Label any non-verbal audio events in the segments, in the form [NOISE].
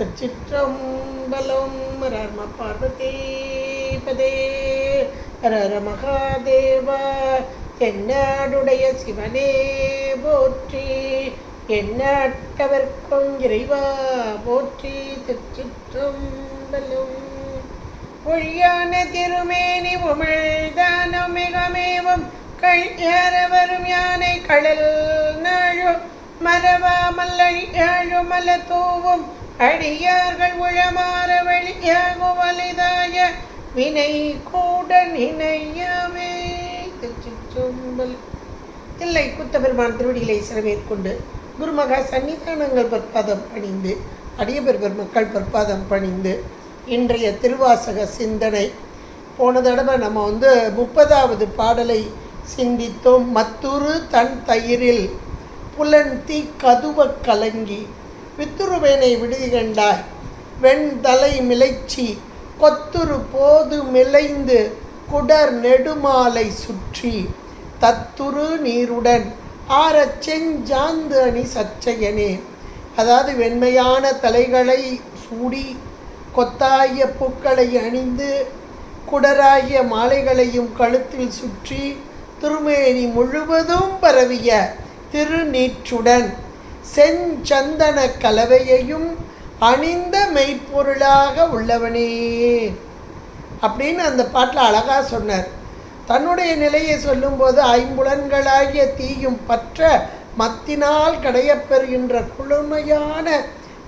திருச்சிற்றம்பலம் ரம பார்வதி பதே ரர மகாதேவா என்னாடுடைய சிவனே போற்றி। எண்ணாட்டவர்க்கும் இறைவா போற்றி திருச்சிற்றம்பலம் ஒழியான திருமேனி உமிழ்தானம் மிகமேவும் கழியாரவரும் யானை கடல் நாழும் மரவாமல் அழியாழு மல தூவும். அடியார்கள் உழமாற வெளியாகும் வலிதாய வினை கூட நினையவே சொம்பல் இல்லை குத்தபெருமான் திருவடிகளை சிறமேற்கொண்டு குருமகா சன்னிதானங்கள் பற்பாதம் பணிந்து அடியபெருவர் மக்கள் பொற்பாதம் பணிந்து இன்றைய திருவாசக சிந்தனை. போன தடவை நம்ம வந்து முப்பதாவது பாடலை சிந்தித்தோம். மத்துரு தன் தயிரில் புலன் தீ கதுவ கலங்கி வித்துருவேனை விடுதி வெண்தலை மிளைச்சி கொத்துரு போது மிளைந்து குடர் நெடுமாலை சுற்றி. தத்துரு நீருடன் ஆரச் செஞ்சாந்து அணி சச்சையனே. அதாவது வெண்மையான தலைகளை சூடி கொத்தாய பூக்களை அணிந்து குடராகிய மாலைகளையும் கழுத்தில் சுற்றி திருமேனி முழுவதும் பரவிய திருநீற்றுடன். செஞ்சந்தன கலவையையும் அணிந்த மெய்ப்பொருளாக உள்ளவனே. அப்படின்னு அந்த பாட்டில் அழகாக சொன்னார். தன்னுடைய நிலையை சொல்லும்போது ஐம்புலன்களாகிய தீயும் பற்ற மத்தினால் கடையப்பெறுகின்ற குளுமையான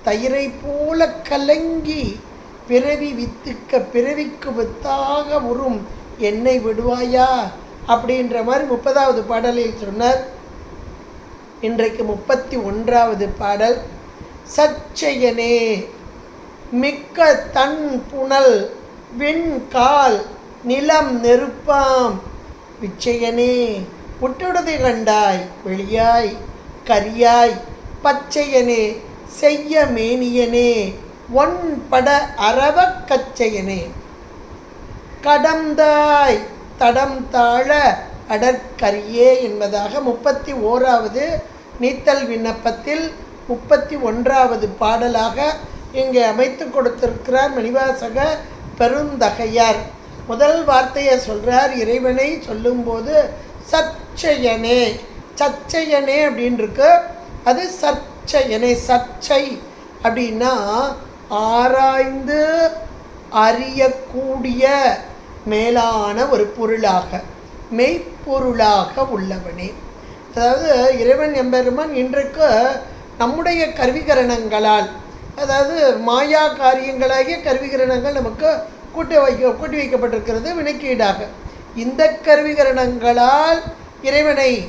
தயிரை போல கலங்கி பிறவி வித்துக்க பிறவிக்கு வித்தாக உறும் என்னை விடுவாயா? அப்படின்ற மாதிரி முப்பதாவது பாடலில் சொன்னார். இன்றைக்கு முப்பத்தி ஒன்றாவது பாடல் சச்சையனே மிக்க தன் புனல் விண்கால் நிலம் நெருப்பாம். விச்சையனே புட்டுடுதி கண்டாய் வெளியாய் கரியாய். பச்சையனே செய்ய மேனியனே ஒன்பட அரவக் கச்சையனே. கடந்தாய் தடம் தாழ அடற்கரியே என்பதாக முப்பத்தி ஓராவது நீத்தல் விண்ணப்பத்தில் முப்பத்தி ஒன்றாவது பாடலாக இங்கே அமைத்து கொடுத்திருக்கிறார் மணிவாசக பெருந்தகையார். முதல் வார்த்தையை சொல்கிறார் இறைவனை சொல்லும்போது சச்சையனே சச்சையனே அப்படின்ருக்கு. அது சச்சையனே சச்சை அப்படின்னா ஆராய்ந்து அறியக்கூடிய மேலான ஒரு பொருளாக மெய்ப்பொருளாக உள்ளவனே. அதாவது இறைவன் எம்பெருமான் இன்றைக்கு நம்முடைய கருவிகரணங்களால் அதாவது மாயா காரியங்களாகிய கருவிகரணங்கள் நமக்கு கூட்டி வைக்க கூட்டி வைக்கப்பட்டிருக்கிறது வினைக்கீடாக. இந்த கருவிகரணங்களால் இறைவனை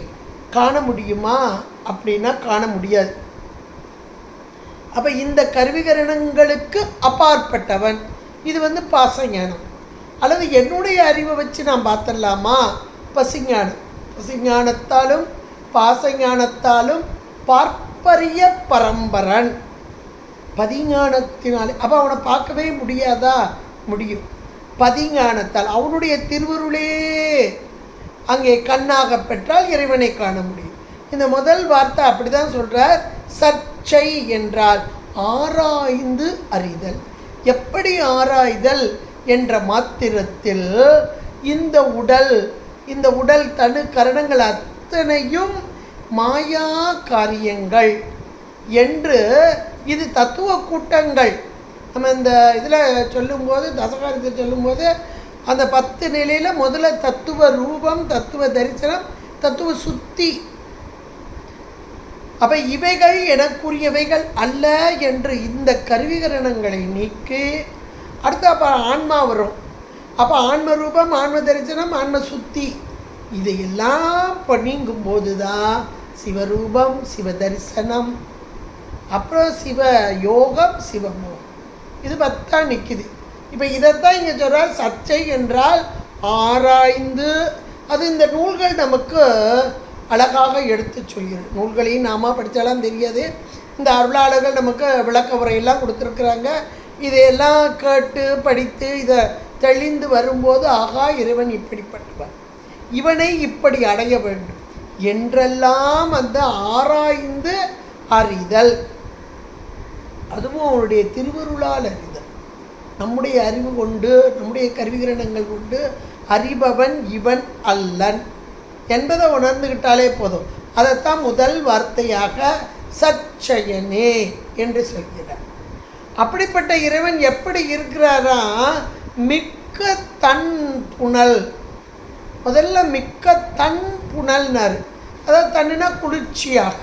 காண முடியுமா? அப்படின்னா காண முடியாது. அப்போ இந்த கருவிகரணங்களுக்கு அப்பாற்பட்டவன் இது வந்து பாசஞானம். அல்லது என்னுடைய அறிவை வச்சு நான் பார்த்துடலாமா? பசிஞானம். பசிஞானத்தாலும் பாசஞானத்தாலும் பார்ப்பரிய பரம்பரன். பதிஞானத்தினாலே அப்போ அவனை பார்க்கவே முடியாதா? முடியும். பதிஞானத்தால் அவனுடைய திருவருளே அங்கே கண்ணாக பெற்றால் இறைவனை காண முடியும். இந்த முதல் வார்த்தை அப்படி தான் சொல்கிறார் சர்ச்சை என்றால் ஆராய்ந்து அறிதல். எப்படி ஆராய்தல் என்ற மாத்திரத்தில் இந்த உடல் இந்த உடல் தனு கரணங்கள் அத்தனையும் மாயா காரியங்கள் என்று இது தத்துவ கூட்டங்கள். நம்ம இந்த இதில் சொல்லும்போது தசகாரத்தை சொல்லும்போது அந்த பத்து நிலையில் முதல்ல தத்துவ ரூபம் தத்துவ தரிசனம் தத்துவ சுத்தி. அப்போ இவைகள் எனக்குரியவைகள் அல்ல என்று இந்த கருவிகரணங்களை நீக்கி அடுத்து அப்போ ஆன்மா வரும். அப்போ ஆன்ம ரூபம் ஆன்ம தரிசனம் ஆன்ம சுத்தி. இதையெல்லாம் பண்ணிங்கும் போது தான் சிவரூபம் சிவ தரிசனம் அப்புறம் சிவ யோகம் சிவமோகம். இது பத்தா நிற்குது இப்போ இதைத்தான் இங்கே சொல்கிறார் சர்ச்சை என்றால் ஆராய்ந்து அது இந்த நூல்கள் நமக்கு அழகாக எடுத்து சொல்கிறது. நூல்களையும் நாம படித்தாலாம் தெரியாது. இந்த அருளாளர்கள் நமக்கு விளக்க உரையெல்லாம் கொடுத்துருக்குறாங்க. இதையெல்லாம் கேட்டு படித்து இதை தெளிந்து வரும்போது ஆகா இறைவன் இப்படிப்பட்டவன் இவனை இப்படி அடைய வேண்டும். என்றெல்லாம் அந்த ஆராய்ந்து அறிதல். அதுவும் அவனுடைய திருவருளால் அறிதல். நம்முடைய அறிவு கொண்டு நம்முடைய கருவிகிரணங்கள் கொண்டு அறிபவன் இவன் அல்லன் என்பதை உணர்ந்துக்கிட்டாலே போதும். அதைத்தான் முதல் வார்த்தையாக சச்சயனே என்று சொல்கிறார். அப்படிப்பட்ட இறைவன் எப்படி இருக்கிறாரா? மிக்க தன் புனல். முதல்ல மிக்க தன் புனல்னர். அதாவது தண்ணினா குளிர்ச்சியாக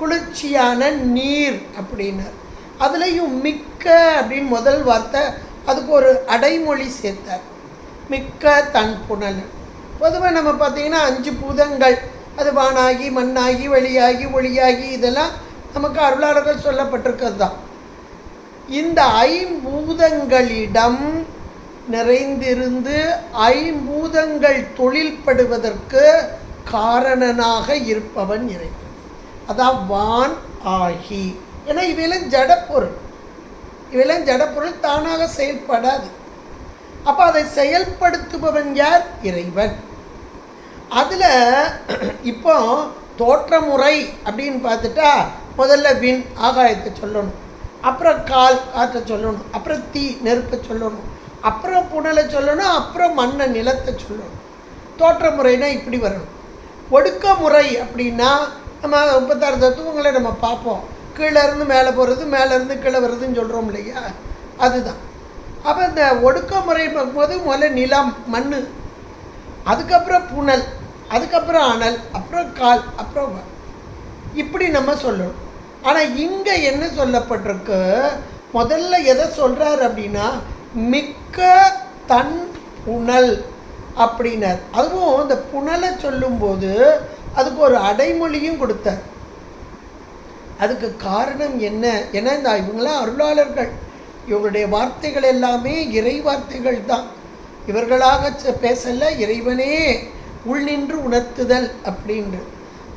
குளிர்ச்சியான நீர் அப்படின்னார். அதுலேயும் மிக்க அப்படின்னு முதல் வார்த்தை அதுக்கு ஒரு அடைமொழி சேர்த்தார். மிக்க தன் புனல் பொதுவாக நம்ம பார்த்திங்கன்னா அஞ்சு பூதங்கள். அது வானாகி மண்ணாகி வெளியாகி ஒளியாகி இதெல்லாம் நமக்கு அருளாளர்கள் சொல்லப்பட்டிருக்கிறது தான் இந்த ஐம்பூதங்களிடம் நிறைந்திருந்து ஐம்பூதங்கள் தொழில்படுவதற்கு காரணனாக இருப்பவன் இறைவன். அதான் வான் ஆகி. ஏன்னா இவையெல்லாம் ஜடப்பொருள். இவையெல்லாம் ஜடப்பொருள் தானாக செயல்படாது. அப்போ அதை செயல்படுத்துபவன் யார்? இறைவன். அதில் இப்போ தோற்றமுறை அப்படின்னு பார்த்துட்டா முதல்ல விண் ஆகாயத்தை சொல்லணும். அப்புறம் கால் காற்றை சொல்லணும். அப்புறம் தீ நெருப்பை சொல்லணும். அப்புறம் புனலை சொல்லணும் அப்புறம் மண்ணை நிலத்தை சொல்லணும். தோற்ற முறைனா இப்படி வரணும். ஒடுக்கமுறை அப்படின்னா நம்ம முப்பத்தாறு தத்துவங்களை நம்ம பார்ப்போம். கீழே இருந்து மேலே போகிறது மேலே இருந்து கீழே வருதுன்னு சொல்கிறோம் இல்லையா? அதுதான். அப்போ இந்த ஒடுக்கமுறை பார்க்கும்போது முதல்ல நிலம் மண் அதுக்கப்புறம் புனல் அதுக்கப்புறம் அனல் அப்புறம் கால் அப்புறம் இப்படி நம்ம சொல்லணும். ஆனால் இங்கே என்ன சொல்லப்பட்டிருக்கு? முதல்ல எதை சொல்கிறார் அப்படின்னா மிக் மிக்க தன் புனல் அப்படின்னார். அதுவும் இந்த புனலை சொல்லும்போது அதுக்கு ஒரு அடைமொழியும் கொடுத்தார். அதுக்கு காரணம் என்ன? ஏன்னா இந்த இவங்களாம் அருளாளர்கள். இவங்களுடைய வார்த்தைகள் எல்லாமே இறை வார்த்தைகள் தான். இவர்களாக பேசல இறைவனே உள்நின்று உணர்த்துதல் அப்படின்று.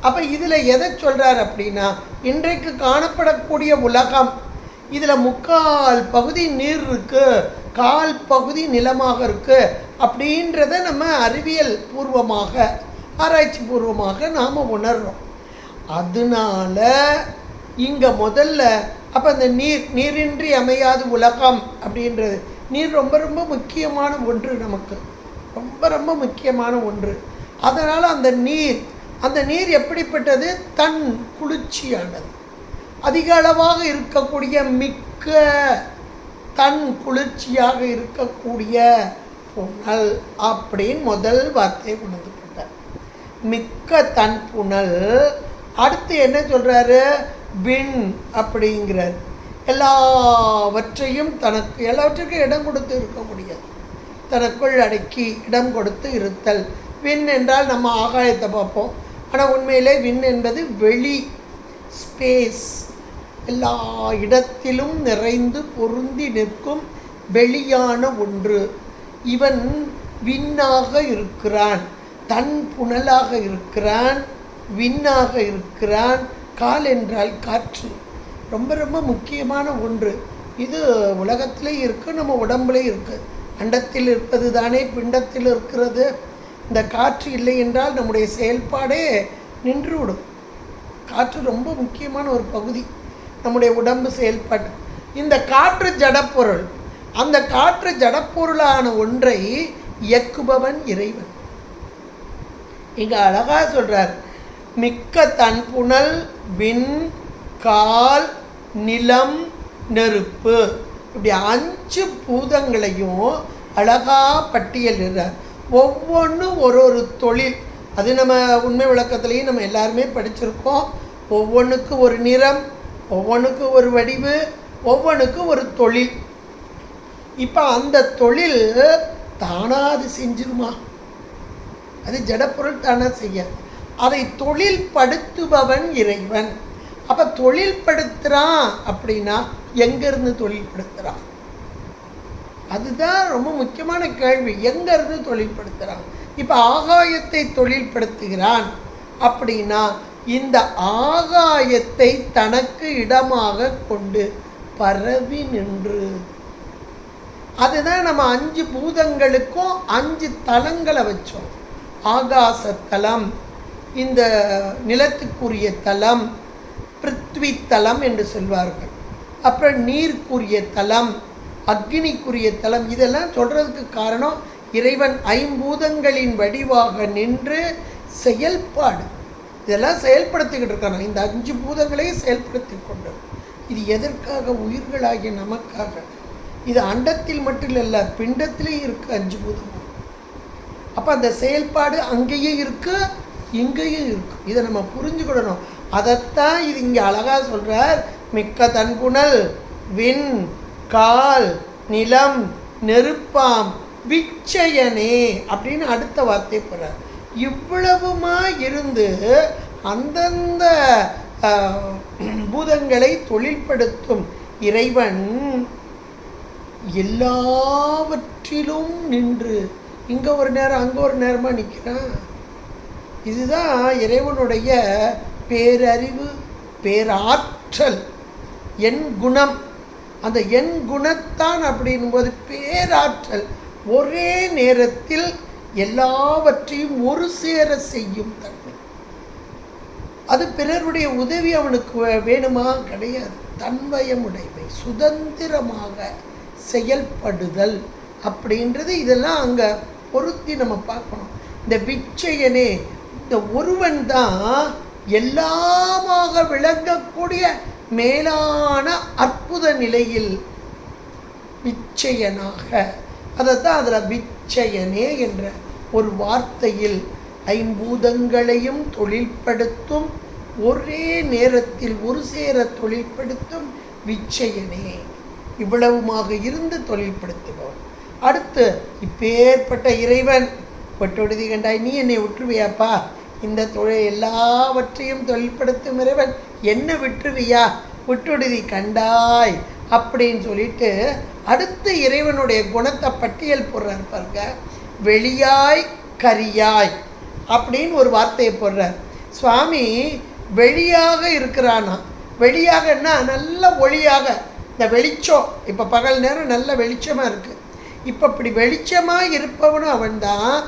அப்போ இதில் எதை சொல்கிறார் அப்படின்னா இன்றைக்கு காணப்படக்கூடிய உலகம் இதில் முக்கால் பகுதி நீர் இருக்கு. கால் பகுதி நிலமாக இருக்கு அப்படின்றத நம்ம அறிவியல் பூர்வமாக ஆராய்ச்சி பூர்வமாக நாம் உணர்கிறோம் அதனால இங்கே முதல்ல அப்போ அந்த நீர் நீரின்றி அமையாது உலகம் அப்படின்றது. நீர் ரொம்ப ரொம்ப முக்கியமான ஒன்று நமக்கு. ரொம்ப ரொம்ப முக்கியமான ஒன்று. அதனால் அந்த நீர் அந்த நீர் எப்படிப்பட்டது? தன் குளிர்ச்சியானது. அதிக அளவாக இருக்கக்கூடிய மிக்க தன் குளிர்ச்சியாக இருக்கக்கூடிய புனல் அப்படின்னு முதல் வார்த்தையை உணர்ந்து கொண்டார். மிக்க தன் புனல். அடுத்து என்ன சொல்கிறாரு விண் அப்படிங்கிறார். எல்லாவற்றையும் தனக்கு எல்லாவற்றுக்கும் இடம் கொடுத்து இருக்க முடியாது. தனக்குள் அடக்கி இடம் கொடுத்து இருத்தல். விண் என்றால் நம்ம ஆகாயத்தை பார்ப்போம். ஆனால் உண்மையிலே விண் என்பது வெளி ஸ்பேஸ். எல்லா இடத்திலும் நிறைந்து பொருந்தி நிற்கும் வெளியான ஒன்று. இவன் விண்ணாக இருக்கிறான் தன் புனலாக இருக்கிறான் விண்ணாக இருக்கிறான். கால் என்றால் காற்று. ரொம்ப ரொம்ப முக்கியமான ஒன்று. இது உலகத்திலே இருக்குது நம்ம உடம்புலேயும் இருக்குது அண்டத்தில் இருப்பது தானே பிண்டத்தில் இருக்கிறது. இந்த காற்று இல்லை என்றால் நம்முடைய செயல்பாடே நின்றுவிடும் காற்று ரொம்ப முக்கியமான ஒரு பகுதி. நம்முடைய உடம்பு செயல்பட. இந்த காற்று ஜடப்பொருள் அந்த காற்று ஜடப்பொருளான ஒன்றை இயக்குபவன் இறைவன். இங்கே அழகாக சொல்கிறார் மிக்க தன் புனல் விண் கால் நிலம் நெருப்பு. இப்படி அஞ்சு பூதங்களையும் அழகாக பட்டியலிடுறார் ஒவ்வொன்றும் ஒரு ஒரு தொழில். அது நம்ம உண்மை விளக்கத்துலேயும் நம்ம எல்லாருமே படிச்சிருக்கோம். ஒவ்வொன்றுக்கு ஒரு நிறம் ஒவ்வொன்றுக்கு ஒரு வடிவு ஒவ்வொன்றுக்கு ஒரு தொழில். இப்போ அந்த தொழில் தானாக அது செஞ்சிருமா? அது ஜடப்பொருள் தானே செய்ய. அதை தொழில்படுத்துபவன் இறைவன். அப்போ தொழில்படுத்துகிறான் அப்படின்னா எங்கேருந்து தொழில்படுத்துகிறான் அதுதான் ரொம்ப முக்கியமான கேள்வி. எங்கேருந்து தொழில்படுத்துகிறான் இப்போ ஆகாயத்தை தொழில்படுத்துகிறான் அப்படின்னா இந்த ஆகாயத்தை தனக்கு இடமாக கொண்டு பரவி நின்று. அதுதான் நம்ம அஞ்சு பூதங்களுக்கும் அஞ்சு தலங்களை வச்சோம். ஆகாச தலம் இந்த நிலத்துக்குரிய தலம் பிருத்வி தலம் என்று சொல்வார்கள். அப்புறம் நீருக்குரிய தலம் அக்னிக்குரிய தலம் இதெல்லாம் சொல்கிறதுக்கு காரணம் இறைவன் ஐம்பூதங்களின் வடிவாக நின்று செயல்பாடு. இதெல்லாம் செயல்படுத்திக்கிட்டு இருக்காங்க. இந்த அஞ்சு பூதங்களையும் செயல்படுத்தி கொண்டு. இது எதற்காக? உயிர்களாகிய நமக்காக. இது அண்டத்தில் மட்டும் இல்லை பிண்டத்திலையும் இருக்குது அஞ்சு பூதம் அப்போ அந்த செயல்பாடு அங்கேயே இருக்குது இங்கேயும் இருக்கு. இதை நம்ம புரிஞ்சுக்கிடணும். அதைத்தான் இது இங்கே அழகாக சொல்கிறார் மிக்க தன்புணல் விண் கால் நிலம் நெருப்பாம் விச்சயனே அப்படின்னு அடுத்த வார்த்தை போடுறார். இவ்வளவுமா இருந்து அந்தந்த பூதங்களை தொழில்படுத்தும் இறைவன் எல்லாவற்றிலும் நின்று இங்கே ஒரு நேரம் அங்கே ஒரு நேரமாக நிற்கிறான் இதுதான் இறைவனுடைய பேரறிவு பேராற்றல் என் குணம். அந்த என் குணத்தான் அப்படின்போது பேராற்றல். ஒரே நேரத்தில் எல்லாவற்றையும் ஒரு சேர செய்யும் தன்மை. அது பிறருடைய உதவி அவனுக்கு வேணுமா? கிடையாது. தன்மயமுடைமை சுதந்திரமாக செயல்படுதல் அப்படின்றது இதெல்லாம் அங்கே பொருத்தி நம்ம பார்க்கணும். இந்த விச்சயனே இந்த ஒருவன் தான் எல்லாமாக விளங்கக்கூடிய மேலான அற்புத நிலையில் விச்சயனாக. அதை தான் அதில் விச்சயனே என்ற ஒரு வார்த்தையில் ஐம்பூதங்களையும் தொழில்படுத்தும் ஒரே நேரத்தில் ஒரு சேர தொழில்படுத்தும் விச்சயனே. இவ்வளவுமாக இருந்து தொழில்படுத்துவோம் அடுத்து இப்பேற்பட்ட இறைவன். பட்டொடுதி கண்டாய் நீ என்னை விட்டுருவியாப்பா இந்த தொழில் எல்லாவற்றையும் தொழில்படுத்தும் இறைவன் என்ன விட்டுருவியா விட்டுடுதி கண்டாய் அப்படின்னு சொல்லிட்டு அடுத்து இறைவனுடைய குணத்தை பட்டியல் போடுறார் பாருங்க. வெளியாய் கரியாய் அப்படின்னு ஒரு வார்த்தையை போடுறார். சுவாமி வெளியாக இருக்கிறானா? வெளியாகன்னா நல்ல ஒளியாக. இந்த வெளிச்சம். இப்போ பகல் நேரம் நல்ல வெளிச்சமாக இருக்குது இப்போ இப்படி வெளிச்சமாக இருப்பவனும் அவன்தான்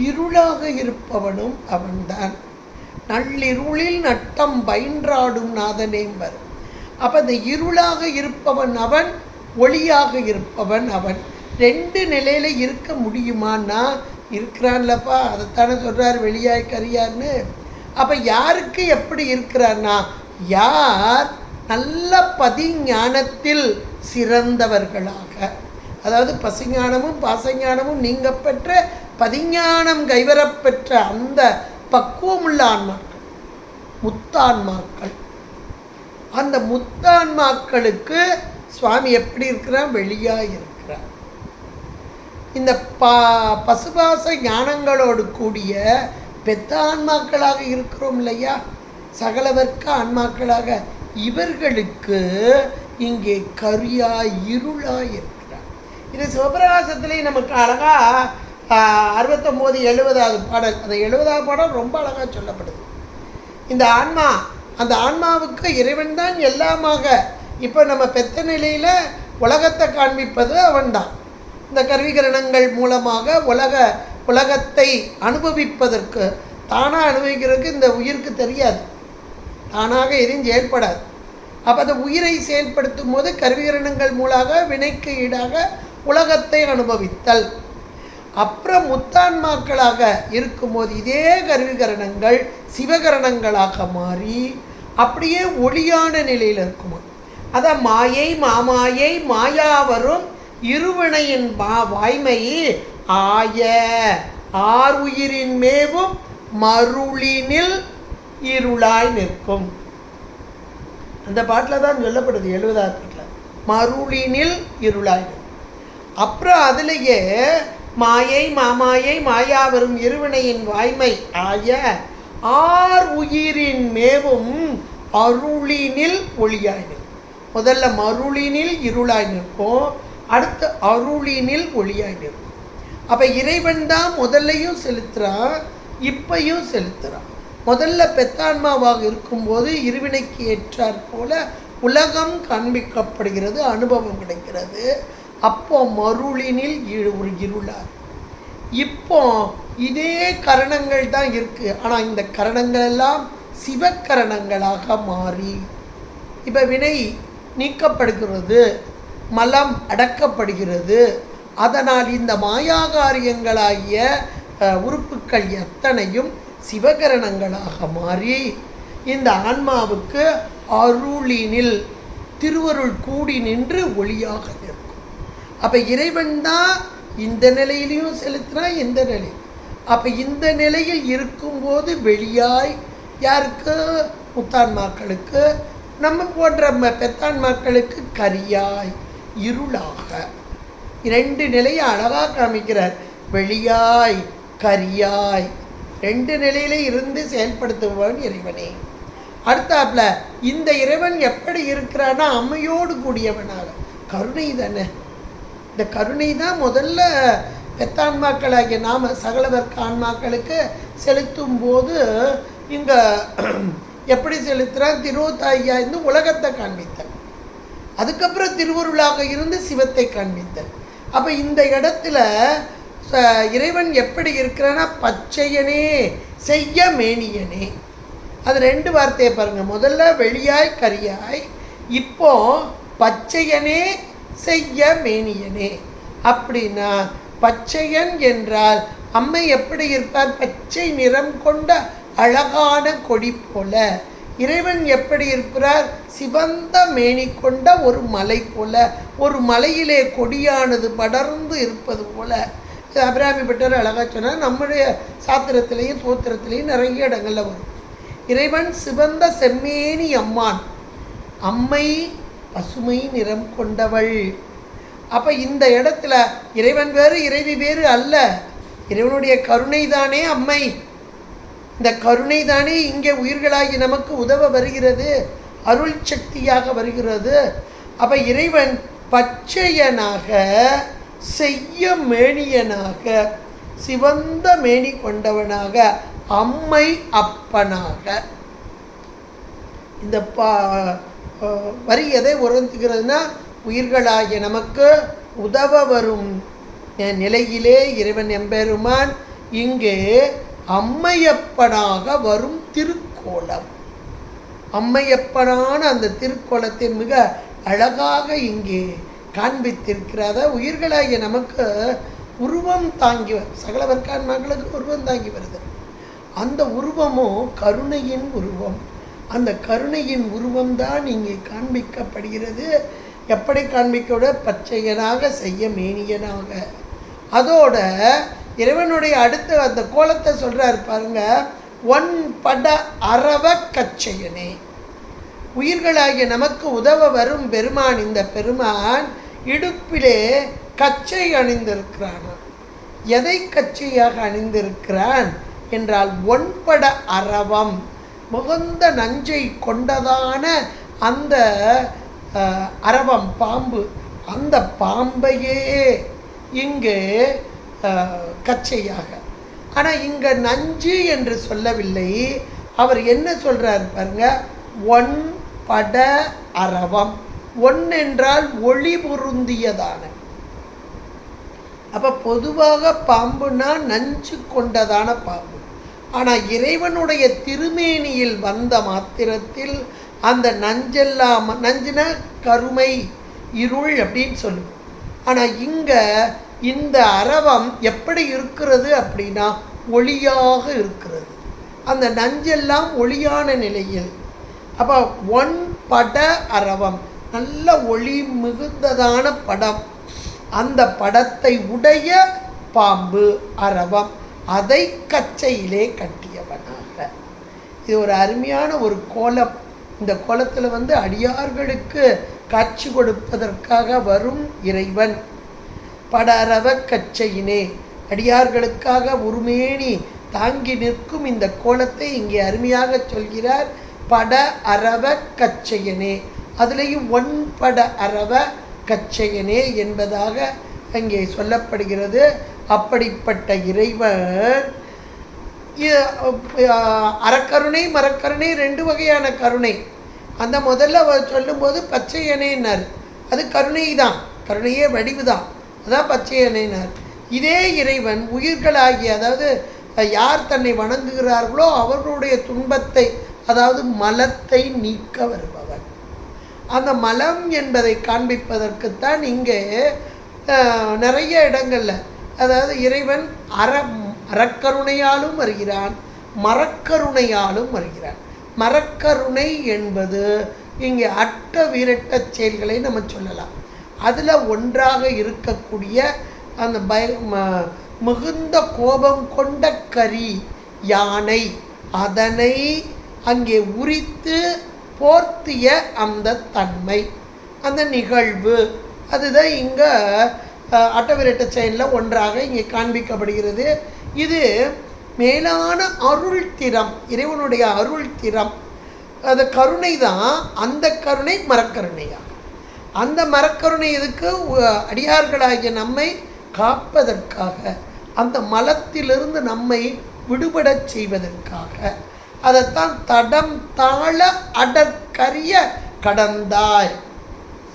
இருளாக இருப்பவனும் அவன்தான். நள்ளிருளில் நட்டம் பயின்றாடும் நாதனேம்பர். அப்போ இந்த இருளாக இருப்பவன் அவன் ஒளியாக இருப்பவன் அவன். ரெண்டு நிலையில் இருக்க முடியுமான்னா இருக்கிறான்லப்பா அதைத்தானே சொல்கிறார் வெளியாய் கரியார்னு. அப்போ யாருக்கு எப்படி இருக்கிறான்னா யார் நல்ல பதிஞானத்தில் சிறந்தவர்களாக? அதாவது பசிஞானமும் பாசஞானமும் நீங்கள் பெற்ற பதிஞானம் கைவரப்பெற்ற அந்த பக்குவமுள்ள ஆன்மாக்கள் முத்தான்மாக்கள். அந்த முத்தான்மாக்களுக்கு சுவாமி எப்படி இருக்கிறான்? வெளியாக இந்த ப பசுபாச ஞானங்களோடு கூடிய பெத்த ஆன்மாக்களாக இருக்கிறோம் இல்லையா? சகலவர்க்க ஆன்மாக்களாக. இவர்களுக்கு இங்கே கரியா இருளா இருக்கிறார். இது சிவபிரகாசத்திலே நமக்கு அழகாக அறுபத்தொம்போது எழுபதாவது பாடல். அந்த எழுபதாவது பாடல் ரொம்ப அழகாக சொல்லப்படுது. இந்த ஆன்மா அந்த ஆன்மாவுக்கு இறைவன் தான் எல்லாமாக. இப்போ நம்ம பெத்த நிலையில் உலகத்தை காண்பிப்பது அவன் தான் இந்த கருவிகரணங்கள் மூலமாக உலக உலகத்தை அனுபவிப்பதற்கு தானாக அனுபவிக்கிறதுக்கு இந்த உயிருக்கு தெரியாது. தானாக எதுவும் செயல்படாது அப்போ அந்த உயிரை செயல்படுத்தும் போது கருவிகரணங்கள் மூலமாக வினைக்கு ஈடாக உலகத்தை அனுபவித்தல். அப்புறம் முத்தான்மாக்களாக இருக்கும்போது இதே கருவிகரணங்கள் சிவகரணங்களாக மாறி அப்படியே ஒளியான நிலையில் இருக்குமா அதான் மாயை மாமாயை மாயாவரும் இருவினையின் வா வாய்மை ஆய. ஆர் உயிரின் மேவும் மருளினில் இருளாய் நிற்கும். அந்த பாட்டில் தான் சொல்லப்படுது எழுபதாவது பாட்டில். மருளினில் இருளாய் நிற்கும். அப்புறம் அதுலேயே மாயை மாமாயை மாயா வரும் இருவினையின் வாய்மை ஆய. ஆர் உயிரின் மேவும் அருளினில் ஒளியாய் நிற்கும். முதல்ல மருளினில் இருளாய் நிற்கும். அடுத்து அருளினில் ஒளியாய் நிற்கும். அப்போ இறைவன் தான் முதல்லையும் செலுத்துகிறான் இப்பையும் செலுத்துகிறான் முதல்ல பெத்தான்மாவாக இருக்கும்போது இருவினைக்கு ஏற்றாற் போல உலகம் காண்பிக்கப்படுகிறது அனுபவம் கிடைக்கிறது. அப்போ மருளினில் ஒரு இருளார். இப்போ இதே கரணங்கள் தான் இருக்குது ஆனால் இந்த கரணங்கள் எல்லாம் சிவக்கரணங்களாக மாறி இப்போ வினை நீக்கப்படுகிறது. மலம் அடக்கப்படுகிறது. அதனால் இந்த மாயாகாரியங்களாகிய உறுப்புக்கள் எத்தனையும் சிவகரணங்களாக மாறி இந்த ஆன்மாவுக்கு அருளினில் திருவருள் கூடி நின்று ஒளியாக நிற்கும். அப்போ இறைவன் தான் இந்த நிலையிலையும் செலுத்தினா இந்த நிலை அப்போ இந்த நிலையில் இருக்கும்போது வெளியாய் யாருக்கு? முத்தான்மாக்களுக்கு நம்ம போன்ற பெத்தான்மாக்களுக்கு கரியாய். இருளாக. ரெண்டு நிலையை அழகாக காமிக்கிறார். வெளியாய் கரியாய். ரெண்டு நிலையில இருந்து செயல்படுத்துபவன் இறைவனே. அடுத்தாப்புல இந்த இறைவன் எப்படி இருக்கிறான்னா அம்மையோடு கூடியவனாக. கருணை தானே. இந்த கருணை தான் முதல்ல பெத்தான்மாக்களாகிய நாம சகலவர்க்க ஆன்மாக்களுக்கு செலுத்தும் போது இங்கே [CLEARS THROAT] எப்படி செலுத்துகிறான் திருவத்தாய்யா இருந்து உலகத்தை காண்பித்தான் அதுக்கப்புறம் திருவருளாக இருந்து சிவத்தை காண்பித்தல் அப்போ இந்த இடத்துல இறைவன் எப்படி இருக்கிறான்னா பச்சையனே செய்ய மேனியனே. அது ரெண்டு வார்த்தையை பாருங்கள் முதல்ல வெளியாய் கரியாய். இப்போ பச்சையனே செய்ய மேனியனே. அப்படின்னா பச்சையன் என்றால் அம்மை எப்படி இருப்பார்? பச்சை நிறம் கொண்ட அழகான கொடி போல. இறைவன் எப்படி இருக்கிறார்? சிவந்த மேனி கொண்ட ஒரு மலை போல ஒரு மலையிலே கொடியானது படர்ந்து இருப்பது போல. அபிராமி பட்டர் அழகா சொன்னார். நம்முடைய சாத்திரத்திலையும் தோத்திரத்திலையும் நிறைய இடங்களில் வரும். இறைவன் சிவந்த செம்மேனி அம்மான். அம்மை பசுமை நிறம் கொண்டவள். அப்போ இந்த இடத்துல இறைவன் வேறு இறைவி வேறு அல்ல. இறைவனுடைய கருணை தானே அம்மை. இந்த கருணை தானே இங்கே உயிர்களாகி நமக்கு உதவ வருகிறது அருள் சக்தியாக வருகிறது. அப்போ இறைவன் பச்சையனாக செய்ய மேனியனாக சிவந்த மேனி கொண்டவனாக அம்மை அப்பனாக. இந்த பா வரி எதை உணர்த்துகிறதுனா உயிர்களாகிய நமக்கு உதவ வரும் நிலையிலே இறைவன் எம்பெருமான் இங்கே அம்மையப்பனாக வரும் திருக்கோலம். அம்மையப்பனான அந்த திருக்கோலத்தை மிக அழகாக இங்கே காண்பித்திருக்கிறத உயிர்களாகிய நமக்கு உருவம் தாங்கி வ- சகல வர்க்கான்மார்களுக்கு உருவம் தாங்கி வருது. அந்த உருவமும் கருணையின் உருவம். அந்த கருணையின் உருவம் தான் இங்கே காண்பிக்கப்படுகிறது. எப்படி காண்பிக்கோட பச்சையனாக செய்ய மேனியனாக. அதோட இறைவனுடைய அடுத்து அந்த கோலத்தை சொல்கிறார் பாருங்க ஒன் பட அறவ கச்சையனே. உயிர்களாகிய நமக்கு உதவ வரும் பெருமான் இந்த பெருமான் இடுப்பிலே கச்சை அணிந்திருக்கிறான். எதை கச்சையாக அணிந்திருக்கிறான் என்றால் ஒன்பட அரவம் முகந்த நஞ்சை கொண்டதான அந்த அறவம் அரவம் பாம்பு. அந்த பாம்பையே இங்கு கச்சையாக. ஆனால் இங்கே நஞ்சு என்று சொல்லவில்லை. அவர் என்ன சொல்கிறார் பாருங்க ஒன் பட அரவம். ஒன் என்றால் ஒளி பொருந்தியதான. அப்போ பொதுவாக பாம்புனா நஞ்சு கொண்டதான பாம்பு. ஆனால் இறைவனுடைய திருமேனியில் வந்த மாத்திரத்தில் அந்த நஞ்செல்லாம் நஞ்சுனா கருமை இருள் அப்படின்னு சொல்லுவோம். ஆனால் இங்கே இந்த அரவம் எப்படி இருக்கிறது அப்படின்னா ஒளியாக இருக்கிறது. அந்த நஞ்செல்லாம் ஒளியான நிலையில். அப்போ ஒன் பட அரவம் நல்ல ஒளி மிகுந்ததான படம். அந்த படத்தை உடைய பாம்பு அரவம் அதை கச்சையிலே கட்டியவனாக. இது ஒரு அருமையான ஒரு கோலம். இந்த கோலத்தில் வந்து அடியார்களுக்கு காட்சி கொடுப்பதற்காக வரும் இறைவன். படரவ கச்சையினே. அடியார்களுக்காக உருமேனி தாங்கி நிற்கும் இந்த கோலத்தை இங்கே அருமையாக சொல்கிறார் பட அரவ கச்சையனே. அதுலேயும் ஒன் பட அரவ கச்சையனே என்பதாக அங்கே சொல்லப்படுகிறது. அப்படிப்பட்ட இறைவன் அறக்கருணை மரக்கருணை ரெண்டு வகையான கருணை. அந்த முதல்ல சொல்லும்போது பச்சையனேன்னார் அது கருணை தான். கருணையே வடிவு தான். அதான் பச்சை அணையினார் இதே இறைவன் உயிர்களாகிய அதாவது யார் தன்னை வணங்குகிறார்களோ அவர்களுடைய துன்பத்தை அதாவது மலத்தை நீக்க வருபவன். அந்த மலம் என்பதை காண்பிப்பதற்குத்தான் இங்கே நிறைய இடங்களில் அதாவது இறைவன் அற அறக்கருணையாலும் வருகிறான் மரக்கருணையாலும் வருகிறான். மரக்கருணை என்பது இங்கே அட்ட வீரட்ட செயல்களை நம்ம சொல்லலாம். அதில் ஒன்றாக இருக்கக்கூடிய அந்த பய ம- மிகுந்த கோபம் கொண்ட கரி யானை அதனை அங்கே உரித்து போர்த்திய அந்த தன்மை. அந்த நிகழ்வு. அதுதான் இங்கே அட்டவிரட்ட செயலில் ஒன்றாக இங்கே காண்பிக்கப்படுகிறது. இது மேலான அருள் திறம் இறைவனுடைய அருள் திறம். அது கருணை தான் அந்த கருணை மரக்கருணையா? அந்த மரக்கருணை இதுக்கு அடியார்களாகிய நம்மை காப்பதற்காக அந்த மலத்திலிருந்து நம்மை விடுபடச் செய்வதற்காக. அதைத்தான் தடம் தாழ அடற்கரிய கடந்தாய்.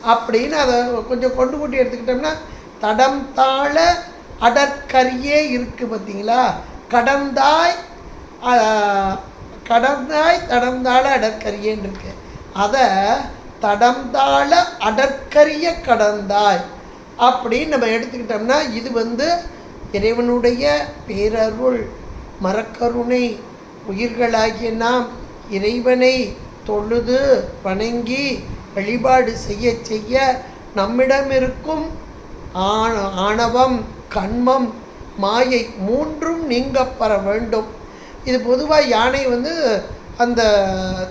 அப்படின்னு அதை கொஞ்சம் கொண்டு கூட்டி எடுத்துக்கிட்டோம்னா தடம் தாழ அடற்கரியே இருக்குது பார்த்தீங்களா? கடந்தாய் கடந்தாய் தடந்தாழ அடற்கரியேன்னு இருக்கு. அதை தடந்தாழ அடற்கரிய கடந்தாய். அப்படின்னு நம்ம எடுத்துக்கிட்டோம்னா இது வந்து இறைவனுடைய பேரருள் மரக்கருணை உயிர்களாகிய நாம் இறைவனை தொழுது வணங்கி வழிபாடு செய்ய செய்ய நம்மிடம் இருக்கும் ஆண ஆணவம் கண்மம் மாயை மூன்றும் நீங்கப்பெற வேண்டும். இது பொதுவாக யானை வந்து அந்த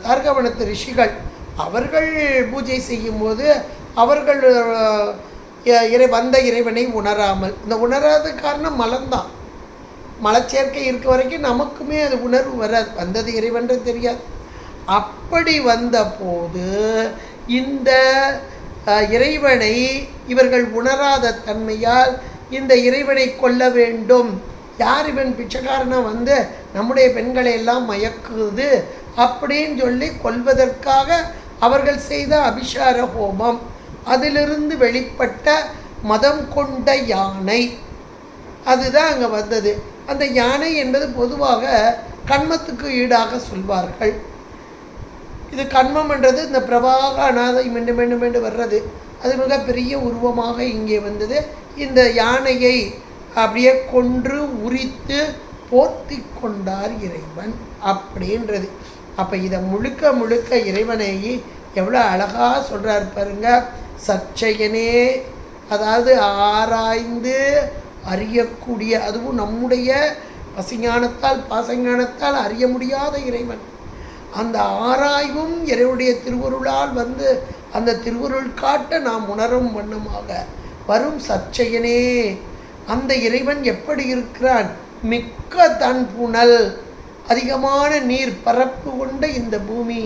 தார்கவனத்து ரிஷிகள் அவர்கள் பூஜை செய்யும்போது அவர்கள் இறை வந்த இறைவனை உணராமல். இந்த உணராத காரணம் மலம்தான் மலச்சேர்க்கை இருக்க வரைக்கும் நமக்குமே அது உணர்வு வராது. வந்தது இறைவன்று தெரியாது. அப்படி வந்தபோது இந்த இறைவனை இவர்கள் உணராத தன்மையால் இந்த இறைவனை கொல்ல வேண்டும். யார் இவன் பிச்சைக்காரனை வந்து நம்முடைய பெண்களை எல்லாம் மயக்குது அப்படின்னு சொல்லி கொள்வதற்காக அவர்கள் செய்த அபிஷார ஹோமம். அதிலிருந்து வெளிப்பட்ட மதம் கொண்ட யானை. அதுதான் அங்கே வந்தது. அந்த யானை என்பது பொதுவாக கண்மத்துக்கு ஈடாக சொல்வார்கள். இது கண்மம்ன்றது இந்த பிரபாக அநாதை மீண்டும் மீண்டும் மீண்டும் வர்றது. அது மிகப்பெரிய உருவமாக இங்கே வந்தது. இந்த யானையை அப்படியே கொன்று உரித்து போர்த்தி கொண்டார் இறைவன் அப்படின்றது. அப்போ இதை முழுக்க முழுக்க இறைவனை எவ்வளோ அழகாக சொல்கிறார் பாருங்க. சச்சையனே அதாவது ஆராய்ந்து அறியக்கூடிய அதுவும் நம்முடைய பசிஞானத்தால் பாசஞானத்தால் அறிய முடியாத இறைவன். அந்த ஆராய்வும் இறைவனுடைய திருவருளால் வந்து அந்த திருவருள் காட்ட நாம் உணரும் வண்ணமாக. வரும் சச்சையனே அந்த இறைவன் எப்படி இருக்கிறான்? மிக்க தன் புனல். அதிகமான நீர் பரப்பு கொண்ட இந்த பூமி.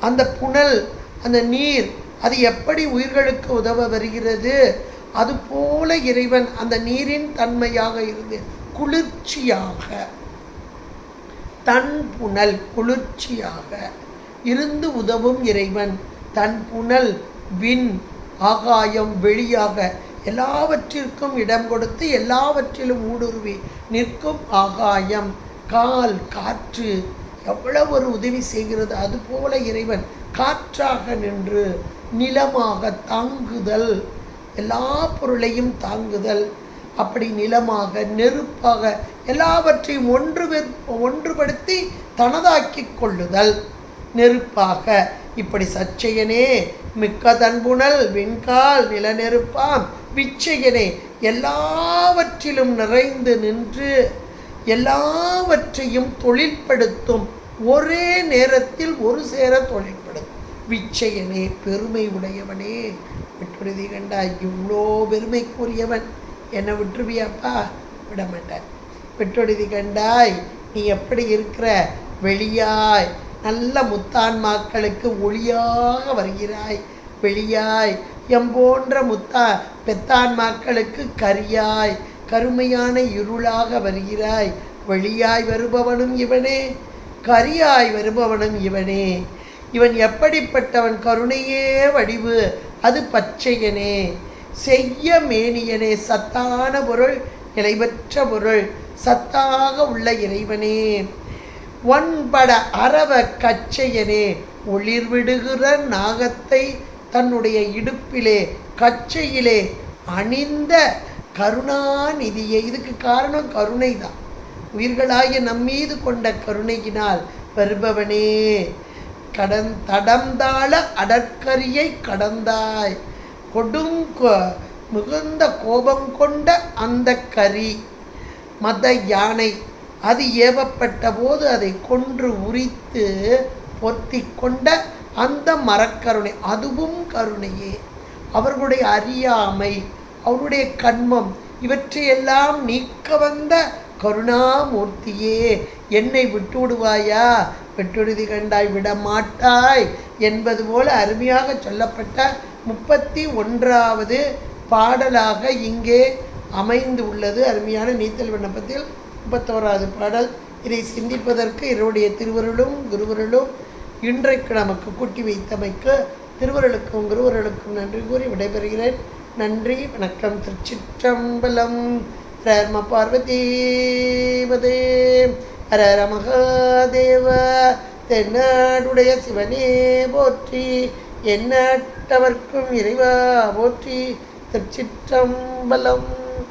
அந்த புனல் அந்த நீர் அது எப்படி உயிர்களுக்கு உதவ வருகிறது? அதுபோல இறைவன் அந்த நீரின் தன்மையாக இருந்து குளிர்ச்சியாக தன் புனல் குளிர்ச்சியாக இருந்து உதவும் இறைவன். தன் புனல் விண் ஆகாயம் வெளியாக எல்லாவற்றிற்கும் இடம் கொடுத்து எல்லாவற்றிலும் ஊடுருவி நிற்கும் ஆகாயம். கால் காற்று எவ்வளவு ஒரு உதவி செய்கிறது அதுபோல இறைவன் காற்றாக நின்று நிலமாக தாங்குதல் எல்லா பொருளையும் தாங்குதல் அப்படி நிலமாக நெருப்பாக எல்லாவற்றையும் ஒன்று ஒன்றுபடுத்தி தனதாக்கி கொள்ளுதல். நெருப்பாக இப்படி சச்சையனே மிக்க தன்புணல் விண்கால் நிலநெருப்பாம் விச்சையனே எல்லாவற்றிலும் நிறைந்து நின்று எல்லாவற்றையும் தொழிற்படுத்தும் ஒரே நேரத்தில் ஒரு சேர தொழிற்படும் விச்சயனே பெருமை உடையவனே. விட்டுடுதி கண்டா இவ்வளோ பெருமைக்குரியவன். என்னை விட்டுருவியாப்பா? விட மாட்டேன் விட்டுடுதி கண்டாய் நீ எப்படி இருக்கிற? வெளியாய். நல்ல முத்தான்மாக்களுக்கு ஒளியாக வருகிறாய். வெளியாய். எம்போன்ற முத்தா பெத்தான்மாக்களுக்கு கரியாய். கருமையான இருளாக வருகிறாய். வெளியாய் வருபவனும் இவனே. கரியாய் வருபவனும் இவனே. இவன் எப்படிப்பட்டவன்? கருணையே வடிவு. அது பச்சையனே. செய்ய மேனியனே. சத்தான பொருள் நிலைபெற்ற பொருள். சத்தாக உள்ள இறைவனே. ஒன்பட அரவ கச்சையனே. ஒளிர்விடுகிற நாகத்தை தன்னுடைய இடுப்பிலே கச்சையிலே அணிந்த கருணாநிதியை இதுக்கு காரணம் கருணை தான் உயிர்களாகிய நம்மீது கொண்ட கருணையினால் வருபவனே கடன் தடந்தாள அடற்கரியை கடந்தாய். கொடும் மிகுந்த கோபம் கொண்ட அந்த கரி மத யானை அது ஏவப்பட்ட போது அதை கொன்று உரித்து பொத்தி கொண்ட அந்த மரக்கருணை அதுவும் கருணையே. அவர்களுடைய அறியாமை அவருடைய கண்மம் இவற்றையெல்லாம் நீக்க வந்த கருணாமூர்த்தியே. என்னை விட்டு விடுவாயா விட்டுடுதி கண்டாய் விடமாட்டாய் என்பது போல அருமையாக சொல்லப்பட்ட முப்பத்தி ஒன்றாவது பாடலாக இங்கே அமைந்து உள்ளது அருமையான நீத்தல் விண்ணப்பத்தில் முப்பத்தோராவது பாடல். இதை சிந்திப்பதற்கு இவருடைய திருவருளும் குருவருளும் இன்றைக்கு நமக்கு கூட்டி வைத்தமைக்கு திருவருளுக்கும் குருவருளுக்கும் நன்றி கூறி விடைபெறுகிறேன். நன்றி வணக்கம். திருச்சிற்றம்பலம். ரர்ம பார்வதீபதே ஹர ஹர மகாதேவ. தென்னாடுடைய சிவனே போற்றி. எண்ணற்றவர்க்கும் இறைவா போற்றி. திருச்சிற்றம்பலம்.